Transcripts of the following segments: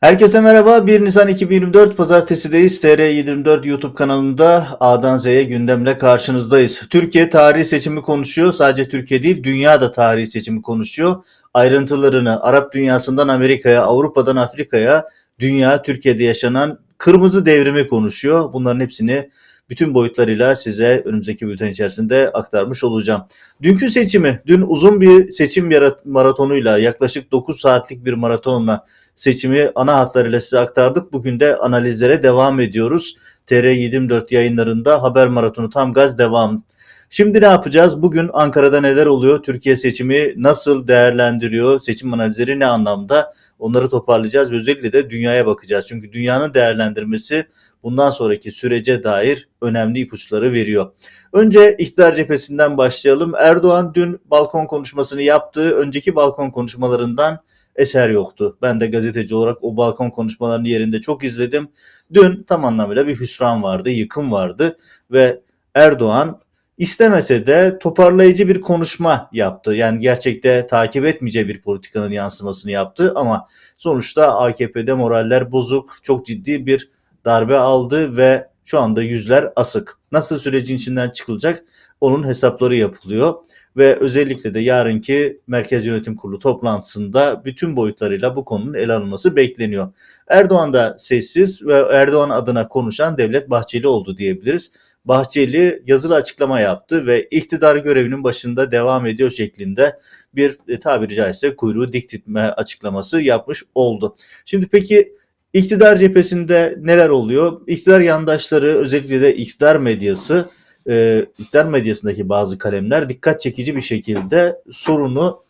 Herkese merhaba. 1 Nisan 2024 Pazartesi'deyiz. TR724 YouTube kanalında A'dan Z'ye gündemle karşınızdayız. Türkiye tarihi seçimi konuşuyor. Sadece Türkiye değil, dünya da tarihi seçimi konuşuyor. Ayrıntılarını Arap dünyasından Amerika'ya, Avrupa'dan Afrika'ya, dünya Türkiye'de yaşanan kırmızı devrimi konuşuyor. Bunların hepsini bütün boyutlarıyla size önümüzdeki bülten içerisinde aktarmış olacağım. Dünkü seçimi, dün uzun bir seçim maratonuyla yaklaşık 9 saatlik bir maratonla seçimi ana hatlarıyla size aktardık. Bugün de analizlere devam ediyoruz. TR24 yayınlarında haber maratonu tam gaz devam. Şimdi ne yapacağız? Bugün Ankara'da neler oluyor? Türkiye seçimi nasıl değerlendiriyor? Seçim analizleri ne anlamda? Onları toparlayacağız ve özellikle de dünyaya bakacağız. Çünkü dünyanın değerlendirmesi bundan sonraki sürece dair önemli ipuçları veriyor. Önce iktidar cephesinden başlayalım. Erdoğan dün balkon konuşmasını yaptı. Önceki balkon konuşmalarından eser yoktu. Ben de gazeteci olarak o balkon konuşmalarını yerinde çok izledim. Dün tam anlamıyla bir hüsran vardı, yıkım vardı ve Erdoğan istemese de toparlayıcı bir konuşma yaptı. Yani gerçekte takip etmeyeceği bir politikanın yansımasını yaptı ama sonuçta AKP'de moraller bozuk, çok ciddi bir darbe aldı ve şu anda yüzler asık. Nasıl sürecin içinden çıkılacak onun hesapları yapılıyor ve özellikle de yarınki Merkez Yönetim Kurulu toplantısında bütün boyutlarıyla bu konunun ele alınması bekleniyor. Erdoğan da sessiz ve Erdoğan adına konuşan Devlet Bahçeli oldu diyebiliriz. Bahçeli yazılı açıklama yaptı ve iktidar görevinin başında devam ediyor şeklinde bir e, tabiri caizse kuyruğu dik açıklaması yapmış oldu. Şimdi peki iktidar cephesinde neler oluyor? İktidar yandaşları özellikle de iktidar medyası e, iktidar medyasındaki bazı kalemler dikkat çekici bir şekilde sorunu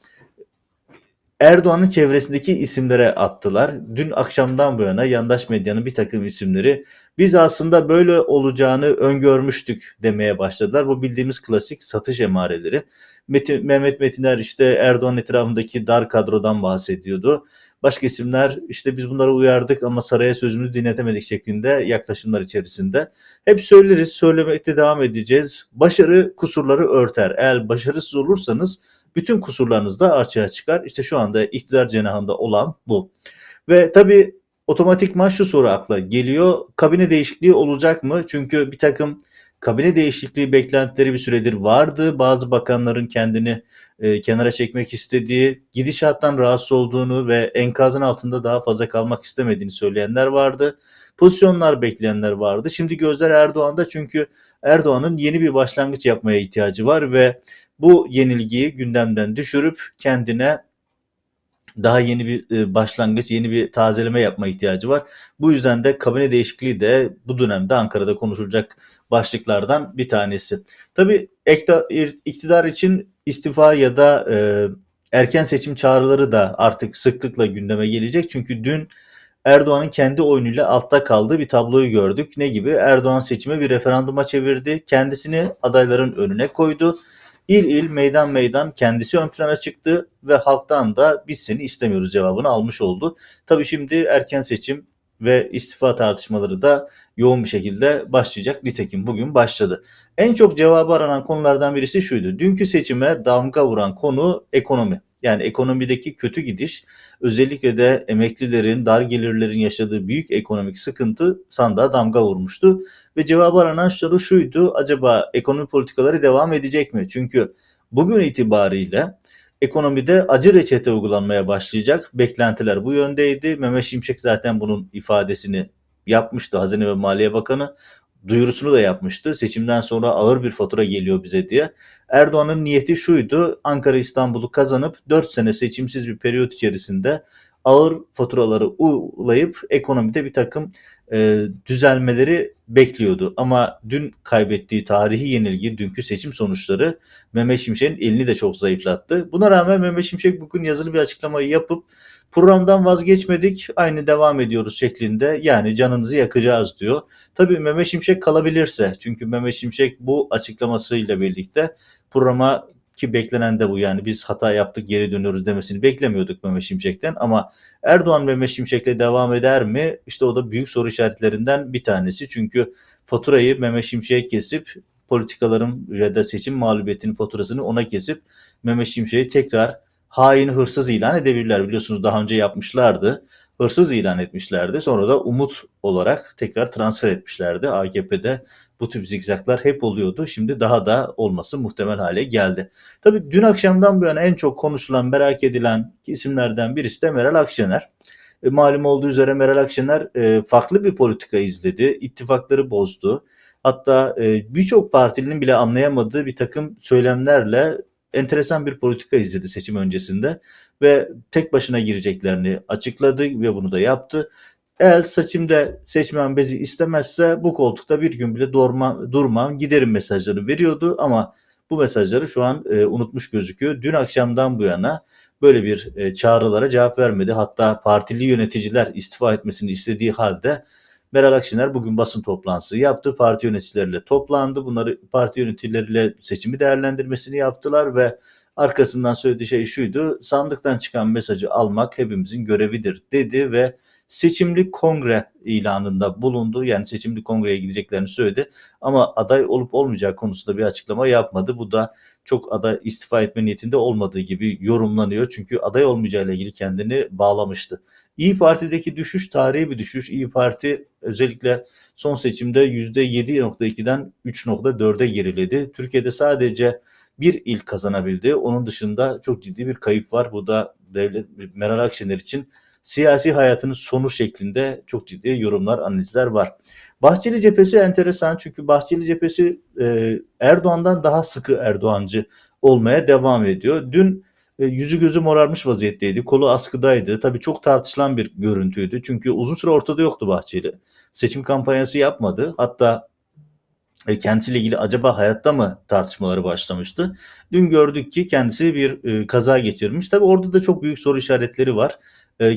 Erdoğan'ın çevresindeki isimlere attılar. Dün akşamdan bu yana yandaş medyanın bir takım isimleri biz aslında böyle olacağını öngörmüştük demeye başladılar. Bu bildiğimiz klasik satış emareleri. Metin, Mehmet Metiner işte Erdoğan etrafındaki dar kadrodan bahsediyordu. Başka isimler işte biz bunları uyardık ama saraya sözümüzü dinletemedik şeklinde yaklaşımlar içerisinde. Hep söyleriz, söylemekte devam edeceğiz. Başarı kusurları örter. Eğer başarısız olursanız bütün kusurlarınız da açığa çıkar. İşte şu anda iktidar cenahında olan bu. Ve tabii otomatikman şu soru akla geliyor. Kabine değişikliği olacak mı? Çünkü bir takım kabine değişikliği beklentileri bir süredir vardı. Bazı bakanların kendini e, kenara çekmek istediği, gidişattan rahatsız olduğunu ve enkazın altında daha fazla kalmak istemediğini söyleyenler vardı. Pozisyonlar bekleyenler vardı. Şimdi gözler Erdoğan'da çünkü Erdoğan'ın yeni bir başlangıç yapmaya ihtiyacı var ve bu yenilgiyi gündemden düşürüp kendine daha yeni bir e, başlangıç, yeni bir tazeleme yapma ihtiyacı var. Bu yüzden de kabine değişikliği de bu dönemde Ankara'da konuşulacak başlıklardan bir tanesi. Tabii iktidar için istifa ya da e, erken seçim çağrıları da artık sıklıkla gündeme gelecek. Çünkü dün Erdoğan'ın kendi oyunuyla altta kaldığı bir tabloyu gördük. Ne gibi? Erdoğan seçimi bir referanduma çevirdi. Kendisini adayların önüne koydu İl il meydan meydan kendisi ön plana çıktı ve halktan da biz seni istemiyoruz cevabını almış oldu. Tabii şimdi erken seçim ve istifa tartışmaları da yoğun bir şekilde başlayacak. Nitekim bugün başladı. En çok cevabı aranan konulardan birisi şuydu. Dünkü seçime damga vuran konu ekonomi. Yani ekonomideki kötü gidiş özellikle de emeklilerin, dar gelirlerin yaşadığı büyük ekonomik sıkıntı sandığa damga vurmuştu. Ve cevabı aranan soru şuydu. Acaba ekonomi politikaları devam edecek mi? Çünkü bugün itibariyle ekonomide acı reçete uygulanmaya başlayacak. Beklentiler bu yöndeydi. Mehmet Şimşek zaten bunun ifadesini yapmıştı Hazine ve Maliye Bakanı duyurusunu da yapmıştı. Seçimden sonra ağır bir fatura geliyor bize diye. Erdoğan'ın niyeti şuydu. Ankara İstanbul'u kazanıp 4 sene seçimsiz bir periyot içerisinde ağır faturaları uygulayıp ekonomide bir takım e, düzelmeleri bekliyordu. Ama dün kaybettiği tarihi yenilgi, dünkü seçim sonuçları Mehmet Şimşek'in elini de çok zayıflattı. Buna rağmen Mehmet Şimşek bugün yazılı bir açıklamayı yapıp programdan vazgeçmedik, aynı devam ediyoruz şeklinde yani canınızı yakacağız diyor. Tabii Mehmet Şimşek kalabilirse çünkü Mehmet Şimşek bu açıklamasıyla birlikte programa ki beklenen de bu yani biz hata yaptık geri dönüyoruz demesini beklemiyorduk Mehmet Şimşek'ten ama Erdoğan Mehmet Şimşek'le devam eder mi? İşte o da büyük soru işaretlerinden bir tanesi. Çünkü faturayı Mehmet Şimşek'e kesip politikaların ya da seçim mağlubiyetinin faturasını ona kesip Mehmet Şimşek'i tekrar hain hırsız ilan edebilirler. Biliyorsunuz daha önce yapmışlardı. Hırsız ilan etmişlerdi. Sonra da umut olarak tekrar transfer etmişlerdi. AKP'de bu tip zigzaklar hep oluyordu. Şimdi daha da olması muhtemel hale geldi. Tabii dün akşamdan bu yana en çok konuşulan, merak edilen isimlerden birisi de Meral Akşener. E, malum olduğu üzere Meral Akşener e, farklı bir politika izledi. ittifakları bozdu. Hatta e, birçok partilinin bile anlayamadığı bir takım söylemlerle enteresan bir politika izledi seçim öncesinde ve tek başına gireceklerini açıkladı ve bunu da yaptı. Eğer seçimde seçmen bezi istemezse bu koltukta bir gün bile durmam, durmam giderim mesajları veriyordu ama bu mesajları şu an e, unutmuş gözüküyor. Dün akşamdan bu yana böyle bir e, çağrılara cevap vermedi. Hatta partili yöneticiler istifa etmesini istediği halde Meral Akşener bugün basın toplantısı yaptı. Parti yöneticileriyle toplandı. Bunları parti yöneticileriyle seçimi değerlendirmesini yaptılar ve arkasından söylediği şey şuydu. Sandıktan çıkan mesajı almak hepimizin görevidir dedi ve seçimli kongre ilanında bulundu. Yani seçimli kongreye gideceklerini söyledi. Ama aday olup olmayacağı konusunda bir açıklama yapmadı. Bu da çok aday istifa etme niyetinde olmadığı gibi yorumlanıyor. Çünkü aday olmayacağıyla ilgili kendini bağlamıştı. İyi Parti'deki düşüş tarihi bir düşüş. İyi Parti özellikle son seçimde %7.2'den 3.4'e geriledi. Türkiye'de sadece bir il kazanabildi. Onun dışında çok ciddi bir kayıp var. Bu da devlet Meral Akşener için siyasi hayatının sonu şeklinde çok ciddi yorumlar, analizler var. Bahçeli cephesi enteresan çünkü Bahçeli cephesi e, Erdoğan'dan daha sıkı Erdoğancı olmaya devam ediyor. Dün e, yüzü gözü morarmış vaziyetteydi, kolu askıdaydı. Tabii çok tartışılan bir görüntüydü çünkü uzun süre ortada yoktu Bahçeli. Seçim kampanyası yapmadı. Hatta e, kendisiyle ilgili acaba hayatta mı tartışmaları başlamıştı. Dün gördük ki kendisi bir e, kaza geçirmiş. Tabii orada da çok büyük soru işaretleri var.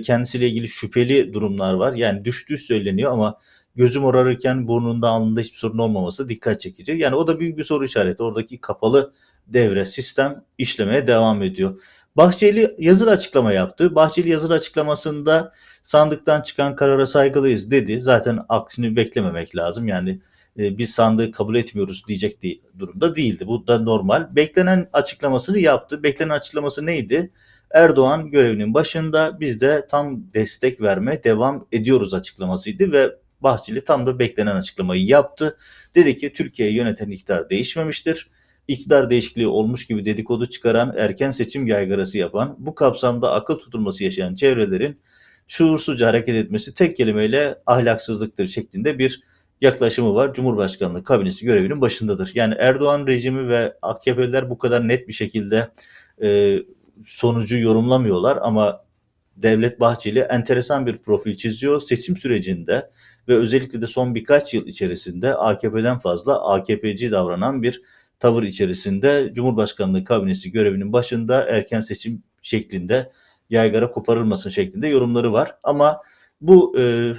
Kendisiyle ilgili şüpheli durumlar var. Yani düştüğü söyleniyor ama gözü morarırken burnunda alnında hiçbir sorun olmaması dikkat çekici. Yani o da büyük bir soru işareti. Oradaki kapalı devre sistem işlemeye devam ediyor. Bahçeli yazılı açıklama yaptı. Bahçeli yazılı açıklamasında sandıktan çıkan karara saygılıyız dedi. Zaten aksini beklememek lazım. Yani e, biz sandığı kabul etmiyoruz diyecek durumda değildi. Bu da normal. Beklenen açıklamasını yaptı. Beklenen açıklaması neydi? Erdoğan görevinin başında biz de tam destek vermeye devam ediyoruz açıklamasıydı ve Bahçeli tam da beklenen açıklamayı yaptı. Dedi ki Türkiye'yi yöneten iktidar değişmemiştir. İktidar değişikliği olmuş gibi dedikodu çıkaran, erken seçim yaygarası yapan, bu kapsamda akıl tutulması yaşayan çevrelerin şuursuzca hareket etmesi tek kelimeyle ahlaksızlıktır şeklinde bir yaklaşımı var. Cumhurbaşkanlığı kabinesi görevinin başındadır. Yani Erdoğan rejimi ve AKP'liler bu kadar net bir şekilde e, sonucu yorumlamıyorlar ama Devlet Bahçeli enteresan bir profil çiziyor. Seçim sürecinde ve özellikle de son birkaç yıl içerisinde AKP'den fazla AKP'ci davranan bir tavır içerisinde Cumhurbaşkanlığı kabinesi görevinin başında erken seçim şeklinde yaygara koparılmasın şeklinde yorumları var. Ama bu e,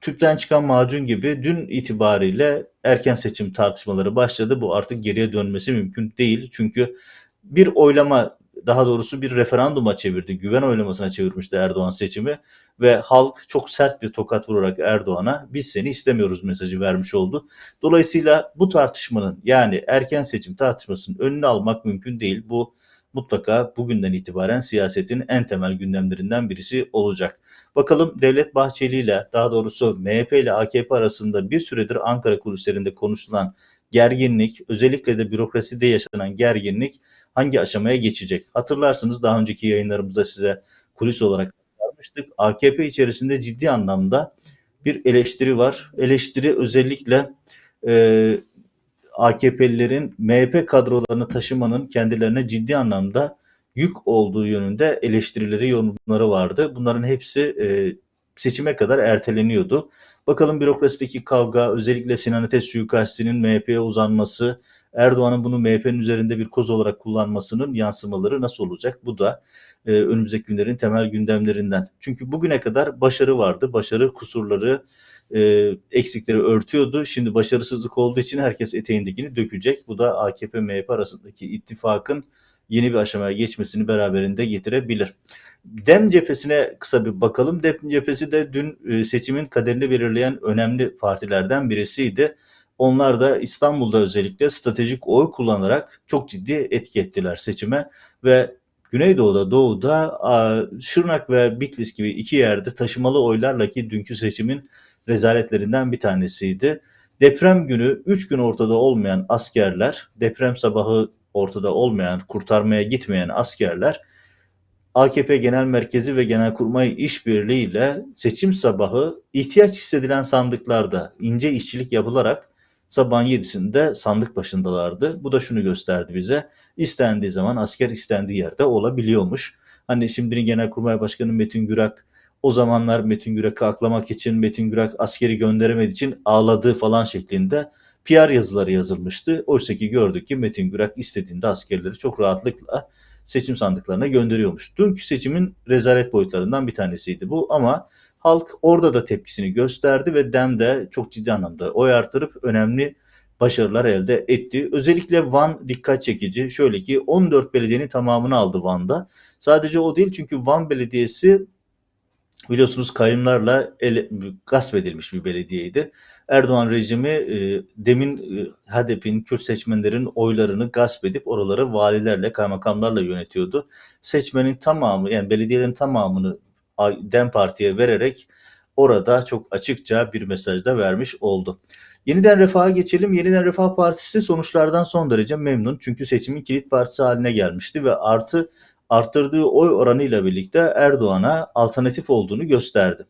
tüpten çıkan macun gibi dün itibariyle erken seçim tartışmaları başladı. Bu artık geriye dönmesi mümkün değil. Çünkü bir oylama daha doğrusu bir referanduma çevirdi. Güven oylamasına çevirmişti Erdoğan seçimi ve halk çok sert bir tokat vurarak Erdoğan'a biz seni istemiyoruz mesajı vermiş oldu. Dolayısıyla bu tartışmanın yani erken seçim tartışmasının önünü almak mümkün değil. Bu mutlaka bugünden itibaren siyasetin en temel gündemlerinden birisi olacak. Bakalım Devlet Bahçeli ile daha doğrusu MHP ile AKP arasında bir süredir Ankara kulislerinde konuşulan gerginlik, özellikle de bürokraside yaşanan gerginlik hangi aşamaya geçecek? Hatırlarsınız daha önceki yayınlarımızda size kulis olarak aktarmıştık. AKP içerisinde ciddi anlamda bir eleştiri var. Eleştiri özellikle e, AKP'lilerin MHP kadrolarını taşımanın kendilerine ciddi anlamda yük olduğu yönünde eleştirileri, yorumları vardı. Bunların hepsi e, seçime kadar erteleniyordu. Bakalım bürokrasideki kavga, özellikle Sinan Ateş suikastinin MHP'ye uzanması, Erdoğan'ın bunu MHP'nin üzerinde bir koz olarak kullanmasının yansımaları nasıl olacak? Bu da e, önümüzdeki günlerin temel gündemlerinden. Çünkü bugüne kadar başarı vardı. Başarı kusurları, e, eksikleri örtüyordu. Şimdi başarısızlık olduğu için herkes eteğindekini dökecek. Bu da AKP-MHP arasındaki ittifakın yeni bir aşamaya geçmesini beraberinde getirebilir. Dem cephesine kısa bir bakalım. Dem cephesi de dün e, seçimin kaderini belirleyen önemli partilerden birisiydi. Onlar da İstanbul'da özellikle stratejik oy kullanarak çok ciddi etki ettiler seçime ve Güneydoğu'da, Doğu'da Şırnak ve Bitlis gibi iki yerde taşımalı oylarla ki dünkü seçimin rezaletlerinden bir tanesiydi. Deprem günü 3 gün ortada olmayan askerler, deprem sabahı ortada olmayan, kurtarmaya gitmeyen askerler AKP Genel Merkezi ve Genelkurmay işbirliğiyle seçim sabahı ihtiyaç hissedilen sandıklarda ince işçilik yapılarak sabahın 7'sinde sandık başındalardı. Bu da şunu gösterdi bize. İstendiği zaman asker istendiği yerde olabiliyormuş. Hani şimdinin Genelkurmay Başkanı Metin Gürak o zamanlar Metin Gürak'ı aklamak için Metin Gürak askeri gönderemediği için ağladığı falan şeklinde PR yazıları yazılmıştı. Oysa ki gördük ki Metin Gürak istediğinde askerleri çok rahatlıkla seçim sandıklarına gönderiyormuş. Dünkü seçimin rezalet boyutlarından bir tanesiydi bu ama halk orada da tepkisini gösterdi ve DEM de çok ciddi anlamda oy artırıp önemli başarılar elde etti. Özellikle Van dikkat çekici. Şöyle ki 14 belediyenin tamamını aldı Van'da. Sadece o değil çünkü Van Belediyesi biliyorsunuz kayımlarla ele, gasp edilmiş bir belediyeydi. Erdoğan rejimi e, demin e, HDP'nin Kürt seçmenlerin oylarını gasp edip oraları valilerle, kaymakamlarla yönetiyordu. Seçmenin tamamı yani belediyelerin tamamını DEM Parti'ye vererek orada çok açıkça bir mesaj da vermiş oldu. Yeniden Refah'a geçelim. Yeniden Refah Partisi sonuçlardan son derece memnun. Çünkü seçimin kilit partisi haline gelmişti ve artı arttırdığı oy oranıyla birlikte Erdoğan'a alternatif olduğunu gösterdi.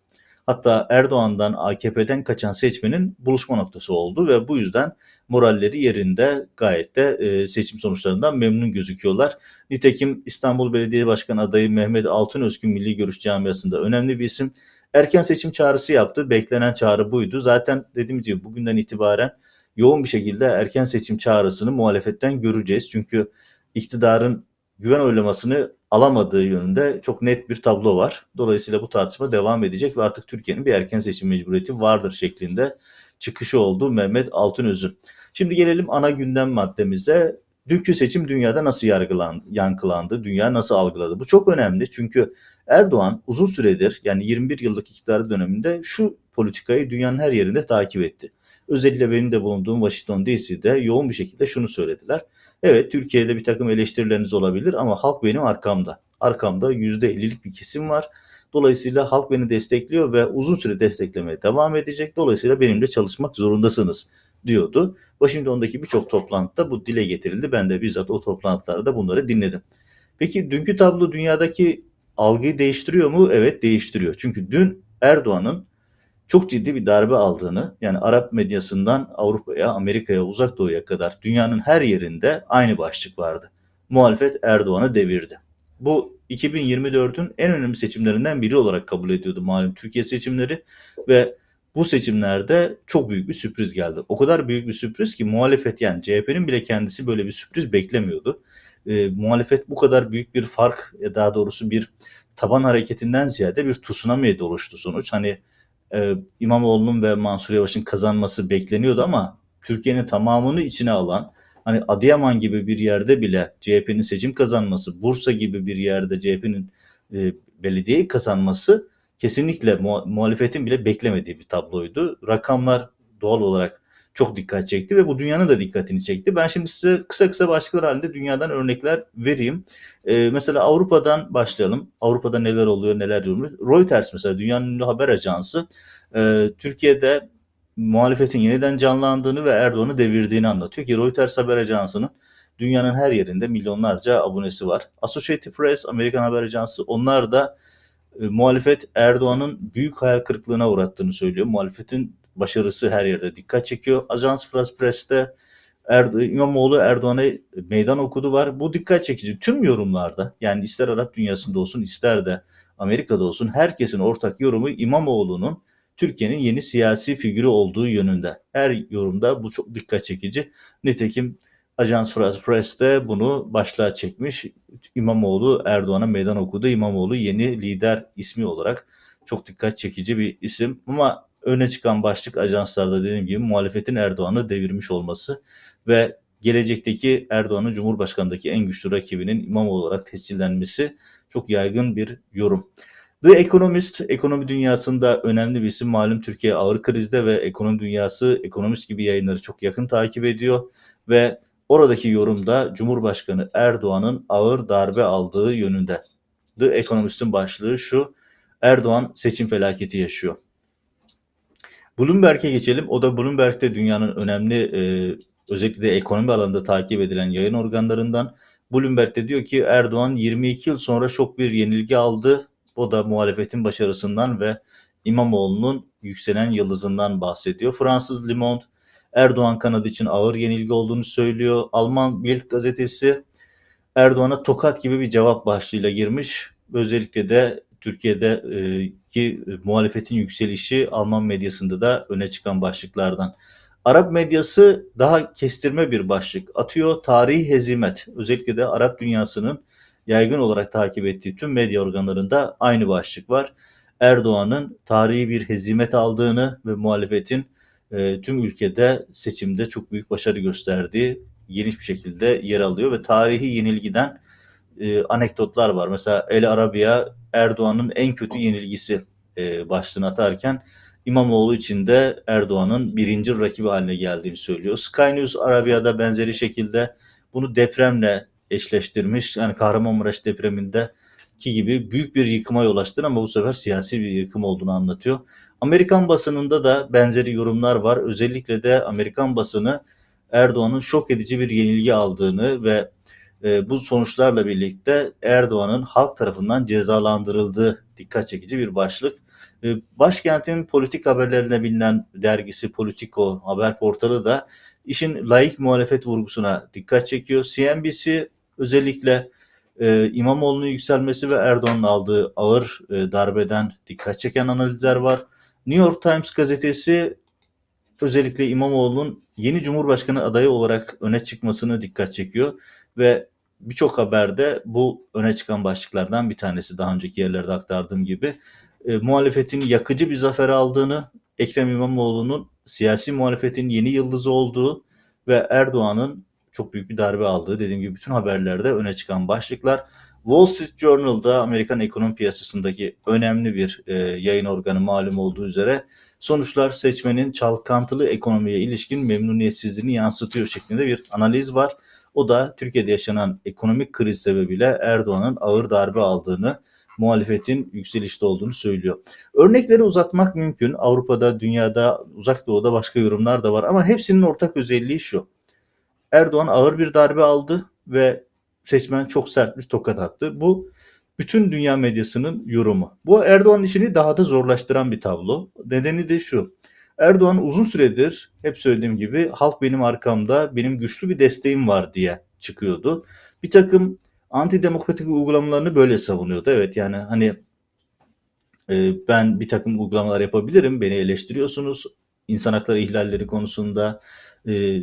Hatta Erdoğan'dan AKP'den kaçan seçmenin buluşma noktası oldu ve bu yüzden moralleri yerinde gayet de e, seçim sonuçlarından memnun gözüküyorlar. Nitekim İstanbul Belediye Başkanı adayı Mehmet Altınözgün Milli Görüş Camiası'nda önemli bir isim. Erken seçim çağrısı yaptı. Beklenen çağrı buydu. Zaten dediğim gibi bugünden itibaren yoğun bir şekilde erken seçim çağrısını muhalefetten göreceğiz. Çünkü iktidarın güven oylamasını alamadığı yönünde çok net bir tablo var. Dolayısıyla bu tartışma devam edecek ve artık Türkiye'nin bir erken seçim mecburiyeti vardır şeklinde çıkışı oldu Mehmet Altınöz'ün. Şimdi gelelim ana gündem maddemize. Dünkü seçim dünyada nasıl yargılandı, yankılandı, dünya nasıl algıladı? Bu çok önemli çünkü Erdoğan uzun süredir yani 21 yıllık iktidarı döneminde şu politikayı dünyanın her yerinde takip etti. Özellikle benim de bulunduğum Washington DC'de yoğun bir şekilde şunu söylediler. Evet Türkiye'de bir takım eleştirileriniz olabilir ama halk benim arkamda. Arkamda %50'lik bir kesim var. Dolayısıyla halk beni destekliyor ve uzun süre desteklemeye devam edecek. Dolayısıyla benimle çalışmak zorundasınız diyordu. Washington'daki birçok toplantıda bu dile getirildi. Ben de bizzat o toplantılarda bunları dinledim. Peki dünkü tablo dünyadaki algıyı değiştiriyor mu? Evet değiştiriyor. Çünkü dün Erdoğan'ın çok ciddi bir darbe aldığını yani Arap medyasından Avrupa'ya, Amerika'ya, Uzak Doğu'ya kadar dünyanın her yerinde aynı başlık vardı. Muhalefet Erdoğan'ı devirdi. Bu 2024'ün en önemli seçimlerinden biri olarak kabul ediyordu malum Türkiye seçimleri ve bu seçimlerde çok büyük bir sürpriz geldi. O kadar büyük bir sürpriz ki muhalefet yani CHP'nin bile kendisi böyle bir sürpriz beklemiyordu. E, muhalefet bu kadar büyük bir fark daha doğrusu bir taban hareketinden ziyade bir tsunami'ye oluştu sonuç. Hani e, İmamoğlu'nun ve Mansur Yavaş'ın kazanması bekleniyordu ama Türkiye'nin tamamını içine alan hani Adıyaman gibi bir yerde bile CHP'nin seçim kazanması, Bursa gibi bir yerde CHP'nin e, belediyeyi kazanması kesinlikle mu- muhalefetin bile beklemediği bir tabloydu. Rakamlar doğal olarak çok dikkat çekti ve bu dünyanın da dikkatini çekti. Ben şimdi size kısa kısa başlıklar halinde dünyadan örnekler vereyim. Ee, mesela Avrupa'dan başlayalım. Avrupa'da neler oluyor, neler oluyor. Reuters mesela dünyanın ünlü haber ajansı e, Türkiye'de muhalefetin yeniden canlandığını ve Erdoğan'ı devirdiğini anlatıyor ki Reuters haber ajansının dünyanın her yerinde milyonlarca abonesi var. Associated Press, Amerikan haber ajansı onlar da e, muhalefet Erdoğan'ın büyük hayal kırıklığına uğrattığını söylüyor. Muhalefetin başarısı her yerde dikkat çekiyor. Ajans France Press'te Erdo İmamoğlu Erdoğan'a meydan okudu var. Bu dikkat çekici. Tüm yorumlarda yani ister Arap dünyasında olsun ister de Amerika'da olsun herkesin ortak yorumu İmamoğlu'nun Türkiye'nin yeni siyasi figürü olduğu yönünde. Her yorumda bu çok dikkat çekici. Nitekim Ajans France Press'te bunu başlığa çekmiş. İmamoğlu Erdoğan'a meydan okudu. İmamoğlu yeni lider ismi olarak çok dikkat çekici bir isim. Ama öne çıkan başlık ajanslarda dediğim gibi muhalefetin Erdoğan'ı devirmiş olması ve gelecekteki Erdoğan'ın Cumhurbaşkanı'ndaki en güçlü rakibinin İmamoğlu olarak tescillenmesi çok yaygın bir yorum. The Economist, ekonomi dünyasında önemli bir isim. Malum Türkiye ağır krizde ve ekonomi dünyası ekonomist gibi yayınları çok yakın takip ediyor ve Oradaki yorumda Cumhurbaşkanı Erdoğan'ın ağır darbe aldığı yönünde. The Economist'in başlığı şu. Erdoğan seçim felaketi yaşıyor. Bloomberg'e geçelim. O da Bloomberg'de dünyanın önemli e, özellikle de ekonomi alanında takip edilen yayın organlarından. Bloomberg'de diyor ki Erdoğan 22 yıl sonra şok bir yenilgi aldı. O da muhalefetin başarısından ve İmamoğlu'nun yükselen yıldızından bahsediyor. Fransız Le Monde Erdoğan kanadı için ağır yenilgi olduğunu söylüyor. Alman Bild gazetesi Erdoğan'a tokat gibi bir cevap başlığıyla girmiş. Özellikle de Türkiye'de e, e, muhalefetin yükselişi Alman medyasında da öne çıkan başlıklardan. Arap medyası daha kestirme bir başlık atıyor. Tarihi hezimet. Özellikle de Arap dünyasının yaygın olarak takip ettiği tüm medya organlarında aynı başlık var. Erdoğan'ın tarihi bir hezimet aldığını ve muhalefetin e, tüm ülkede seçimde çok büyük başarı gösterdiği geniş bir şekilde yer alıyor ve tarihi yenilgiden e, anekdotlar var. Mesela El Arabiya Erdoğan'ın en kötü yenilgisi e, başlığını atarken İmamoğlu için de Erdoğan'ın birinci rakibi haline geldiğini söylüyor. Sky News Arabiya'da benzeri şekilde bunu depremle eşleştirmiş. Yani Kahramanmaraş depreminde ki gibi büyük bir yıkıma yol açtığını ama bu sefer siyasi bir yıkım olduğunu anlatıyor. Amerikan basınında da benzeri yorumlar var. Özellikle de Amerikan basını Erdoğan'ın şok edici bir yenilgi aldığını ve e, bu sonuçlarla birlikte Erdoğan'ın halk tarafından cezalandırıldığı dikkat çekici bir başlık. E, başkentin politik haberlerine bilinen dergisi Politico haber portalı da işin layık muhalefet vurgusuna dikkat çekiyor. CNBC özellikle e, İmamoğlu'nun yükselmesi ve Erdoğan'ın aldığı ağır e, darbeden dikkat çeken analizler var. New York Times gazetesi özellikle İmamoğlu'nun yeni Cumhurbaşkanı adayı olarak öne çıkmasını dikkat çekiyor ve birçok haberde bu öne çıkan başlıklardan bir tanesi daha önceki yerlerde aktardığım gibi e, muhalefetin yakıcı bir zafer aldığını, Ekrem İmamoğlu'nun siyasi muhalefetin yeni yıldızı olduğu ve Erdoğan'ın çok büyük bir darbe aldığı dediğim gibi bütün haberlerde öne çıkan başlıklar. Wall Street Journal'da Amerikan ekonomi piyasasındaki önemli bir e, yayın organı malum olduğu üzere sonuçlar seçmenin çalkantılı ekonomiye ilişkin memnuniyetsizliğini yansıtıyor şeklinde bir analiz var. O da Türkiye'de yaşanan ekonomik kriz sebebiyle Erdoğan'ın ağır darbe aldığını, muhalefetin yükselişte olduğunu söylüyor. Örnekleri uzatmak mümkün. Avrupa'da, dünyada, uzak doğuda başka yorumlar da var ama hepsinin ortak özelliği şu. Erdoğan ağır bir darbe aldı ve seçmen çok sert bir tokat attı. Bu bütün dünya medyasının yorumu. Bu Erdoğan işini daha da zorlaştıran bir tablo. Nedeni de şu. Erdoğan uzun süredir hep söylediğim gibi halk benim arkamda, benim güçlü bir desteğim var diye çıkıyordu. Bir takım antidemokratik uygulamalarını böyle savunuyordu. Evet yani hani e, ben bir takım uygulamalar yapabilirim, beni eleştiriyorsunuz. İnsan hakları ihlalleri konusunda, e,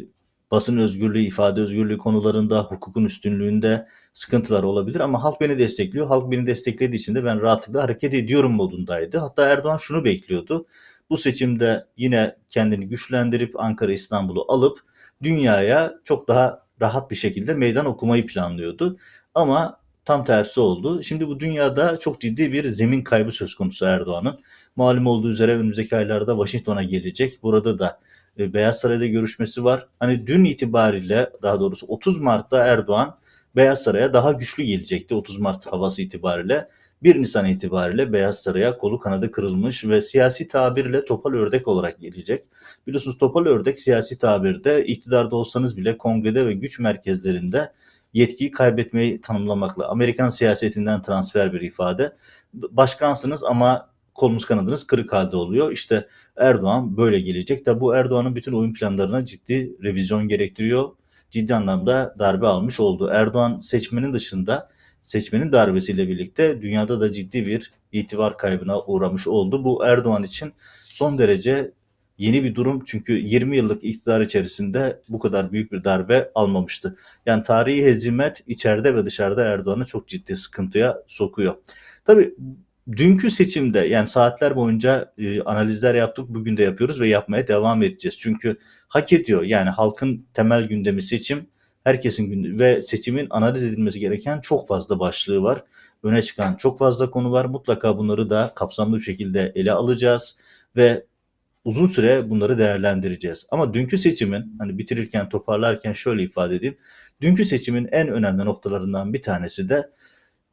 basın özgürlüğü, ifade özgürlüğü konularında, hukukun üstünlüğünde sıkıntılar olabilir ama halk beni destekliyor. Halk beni desteklediği için de ben rahatlıkla hareket ediyorum modundaydı. Hatta Erdoğan şunu bekliyordu. Bu seçimde yine kendini güçlendirip Ankara İstanbul'u alıp dünyaya çok daha rahat bir şekilde meydan okumayı planlıyordu. Ama tam tersi oldu. Şimdi bu dünyada çok ciddi bir zemin kaybı söz konusu Erdoğan'ın. Malum olduğu üzere önümüzdeki aylarda Washington'a gelecek. Burada da e, Beyaz Saray'da görüşmesi var. Hani dün itibariyle daha doğrusu 30 Mart'ta Erdoğan Beyaz Saray'a daha güçlü gelecekti 30 Mart havası itibariyle. 1 Nisan itibariyle Beyaz Saray'a kolu kanadı kırılmış ve siyasi tabirle topal ördek olarak gelecek. Biliyorsunuz topal ördek siyasi tabirde iktidarda olsanız bile kongrede ve güç merkezlerinde yetkiyi kaybetmeyi tanımlamakla Amerikan siyasetinden transfer bir ifade. Başkansınız ama kolunuz kanadınız kırık halde oluyor. İşte Erdoğan böyle gelecek. Tabi bu Erdoğan'ın bütün oyun planlarına ciddi revizyon gerektiriyor. Ciddi anlamda darbe almış oldu. Erdoğan seçmenin dışında seçmenin darbesiyle birlikte dünyada da ciddi bir itibar kaybına uğramış oldu. Bu Erdoğan için son derece yeni bir durum çünkü 20 yıllık iktidar içerisinde bu kadar büyük bir darbe almamıştı. Yani tarihi hezimet içeride ve dışarıda Erdoğan'ı çok ciddi sıkıntıya sokuyor. Tabii dünkü seçimde yani saatler boyunca e, analizler yaptık. Bugün de yapıyoruz ve yapmaya devam edeceğiz. Çünkü hak ediyor. Yani halkın temel gündemi seçim. Herkesin gündemi ve seçimin analiz edilmesi gereken çok fazla başlığı var. Öne çıkan çok fazla konu var. Mutlaka bunları da kapsamlı bir şekilde ele alacağız ve uzun süre bunları değerlendireceğiz. Ama dünkü seçimin hani bitirirken toparlarken şöyle ifade edeyim. Dünkü seçimin en önemli noktalarından bir tanesi de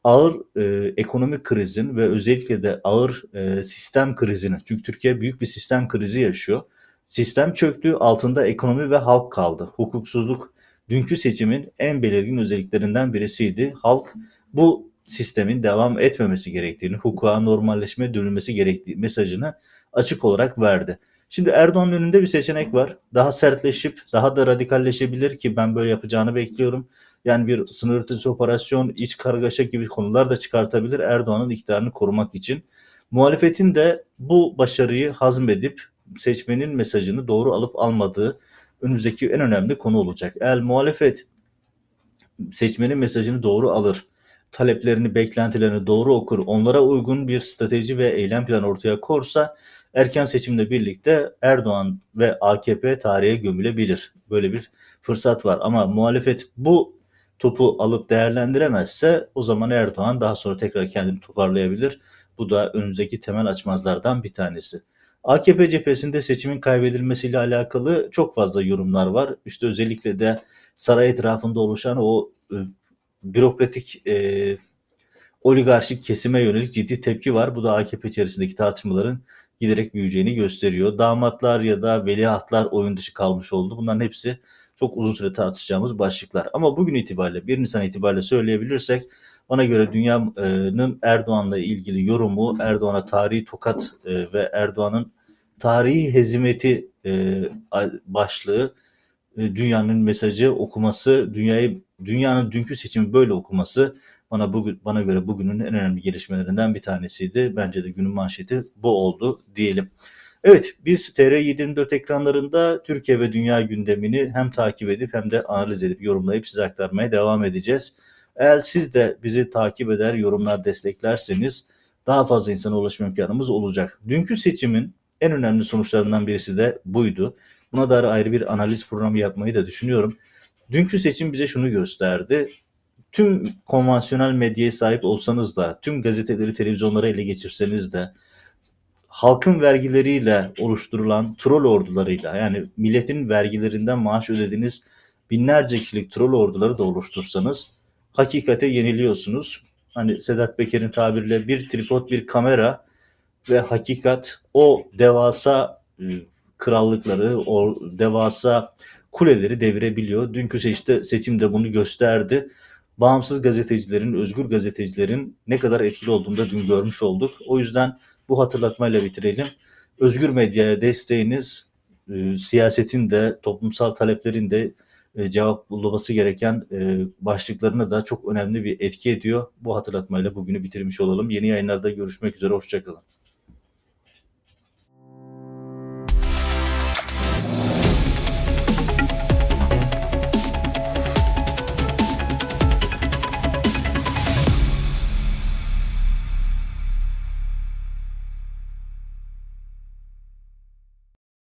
ağır e, ekonomik krizin ve özellikle de ağır e, sistem krizinin. Çünkü Türkiye büyük bir sistem krizi yaşıyor. Sistem çöktü, altında ekonomi ve halk kaldı. Hukuksuzluk dünkü seçimin en belirgin özelliklerinden birisiydi. Halk bu sistemin devam etmemesi gerektiğini, hukuka normalleşmeye dönülmesi gerektiği mesajını açık olarak verdi. Şimdi Erdoğan'ın önünde bir seçenek var. Daha sertleşip daha da radikalleşebilir ki ben böyle yapacağını bekliyorum. Yani bir sınır ötesi operasyon, iç kargaşa gibi konular da çıkartabilir Erdoğan'ın iktidarını korumak için. Muhalefetin de bu başarıyı hazmedip seçmenin mesajını doğru alıp almadığı önümüzdeki en önemli konu olacak. Eğer muhalefet seçmenin mesajını doğru alır, taleplerini, beklentilerini doğru okur, onlara uygun bir strateji ve eylem planı ortaya korsa erken seçimle birlikte Erdoğan ve AKP tarihe gömülebilir. Böyle bir fırsat var ama muhalefet bu topu alıp değerlendiremezse o zaman Erdoğan daha sonra tekrar kendini toparlayabilir. Bu da önümüzdeki temel açmazlardan bir tanesi. AKP cephesinde seçimin kaybedilmesiyle alakalı çok fazla yorumlar var. İşte özellikle de saray etrafında oluşan o e, bürokratik e, oligarşik kesime yönelik ciddi tepki var. Bu da AKP içerisindeki tartışmaların giderek büyüyeceğini gösteriyor. Damatlar ya da veliahtlar oyun dışı kalmış oldu. Bunların hepsi çok uzun süre tartışacağımız başlıklar. Ama bugün itibariyle 1 Nisan itibariyle söyleyebilirsek bana göre dünyanın Erdoğan'la ilgili yorumu, Erdoğan'a tarihi tokat e, ve Erdoğan'ın tarihi hezimeti e, başlığı e, dünyanın mesajı okuması, dünyayı dünyanın dünkü seçimi böyle okuması bana bugün bana göre bugünün en önemli gelişmelerinden bir tanesiydi. Bence de günün manşeti bu oldu diyelim. Evet, biz TR724 ekranlarında Türkiye ve dünya gündemini hem takip edip hem de analiz edip yorumlayıp size aktarmaya devam edeceğiz. Eğer siz de bizi takip eder, yorumlar desteklerseniz daha fazla insana ulaşma imkanımız olacak. Dünkü seçimin en önemli sonuçlarından birisi de buydu. Buna dair ayrı bir analiz programı yapmayı da düşünüyorum. Dünkü seçim bize şunu gösterdi. Tüm konvansiyonel medyaya sahip olsanız da, tüm gazeteleri, televizyonları ele geçirseniz de, halkın vergileriyle oluşturulan troll ordularıyla yani milletin vergilerinden maaş ödediğiniz binlerce kişilik troll orduları da oluştursanız hakikate yeniliyorsunuz. Hani Sedat Peker'in tabiriyle bir tripod bir kamera ve hakikat o devasa e, krallıkları, o devasa kuleleri devirebiliyor. Dünkü seçimde, seçimde bunu gösterdi. Bağımsız gazetecilerin, özgür gazetecilerin ne kadar etkili olduğunu da dün görmüş olduk. O yüzden bu hatırlatmayla bitirelim. Özgür medyaya desteğiniz e, siyasetin de toplumsal taleplerin de e, cevap bulması gereken e, başlıklarına da çok önemli bir etki ediyor. Bu hatırlatmayla bugünü bitirmiş olalım. Yeni yayınlarda görüşmek üzere. Hoşçakalın.